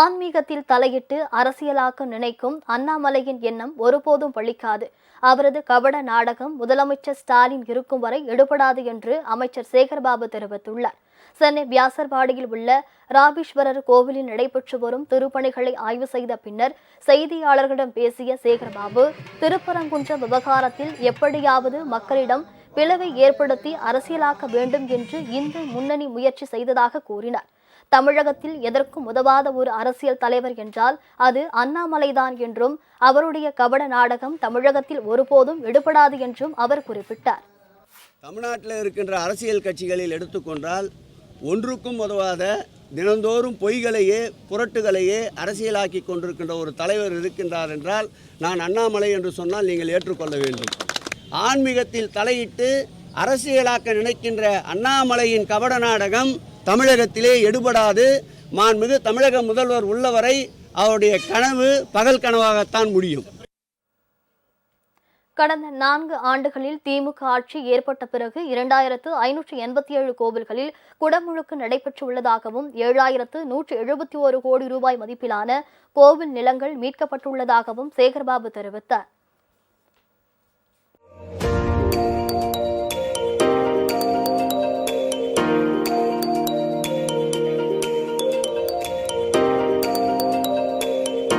ஆன்மீகத்தில் தலையிட்டு அரசியலாக்க நினைக்கும் அண்ணாமலையின் எண்ணம் ஒருபோதும் பழிக்காது. அவரது கபட நாடகம் முதலமைச்சர் ஸ்டாலின் இருக்கும் வரை எடுபடாது என்று அமைச்சர் சேகர்பாபு தெரிவித்துள்ளார். சென்னை வியாசர்பாடியில் உள்ள ராபீஸ்வரர் கோவிலில் நடைபெற்று வரும் திருப்பணிகளை ஆய்வு செய்த பின்னர் செய்தியாளர்களிடம் பேசிய சேகர்பாபு திருப்பரங்குன்றம் விவகாரத்தில் எப்படியாவது மக்களிடம் பிளவை ஏற்படுத்தி அரசியலாக்க வேண்டும் என்று இந்து முன்னணி முயற்சி செய்ததாக கூறினார். தமிழகத்தில் எதற்கும் உதவாத ஒரு அரசியல் தலைவர் என்றால் அது அண்ணாமலைதான் என்றும் அவருடைய கபட நாடகம் தமிழகத்தில் ஒருபோதும் எடுபடாது என்றும் அவர் குறிப்பிட்டார். தமிழ்நாட்டில் இருக்கின்ற அரசியல் கட்சிகளில் எடுத்துக்கொண்டால் ஒன்றுக்கும் உதவாத தினந்தோறும் பொய்களையே புரட்டுகளையே அரசியலாக்கி கொண்டிருக்கின்ற ஒரு தலைவர் இருக்கின்றார் என்றால் நான் அண்ணாமலை என்று சொன்னால் நீங்கள் ஏற்றுக்கொள்ள வேண்டும். ஆன்மீகத்தில் தலையிட்டு அரசியலாக்க நினைக்கின்ற அண்ணாமலையின் கபட நாடகம் தமிழகத்திலே எடுபடாது. மாண்புமிகு தமிழக முதல்வர் உள்ளவரை அவருடைய கனவு பகல் கனவாகத்தான் முடியும். கடந்த நான்கு ஆண்டுகளில் திமுக ஆட்சி ஏற்பட்ட பிறகு இரண்டாயிரத்து ஐநூற்று எண்பத்தி ஏழு கோவில்களில் குடமுழுக்கு நடைபெற்றுள்ளதாகவும் ஏழாயிரத்து நூற்று எழுபத்தி ஒரு கோடி ரூபாய் மதிப்பிலான கோவில் நிலங்கள் மீட்கப்பட்டுள்ளதாகவும் சேகர்பாபு தெரிவித்தார்.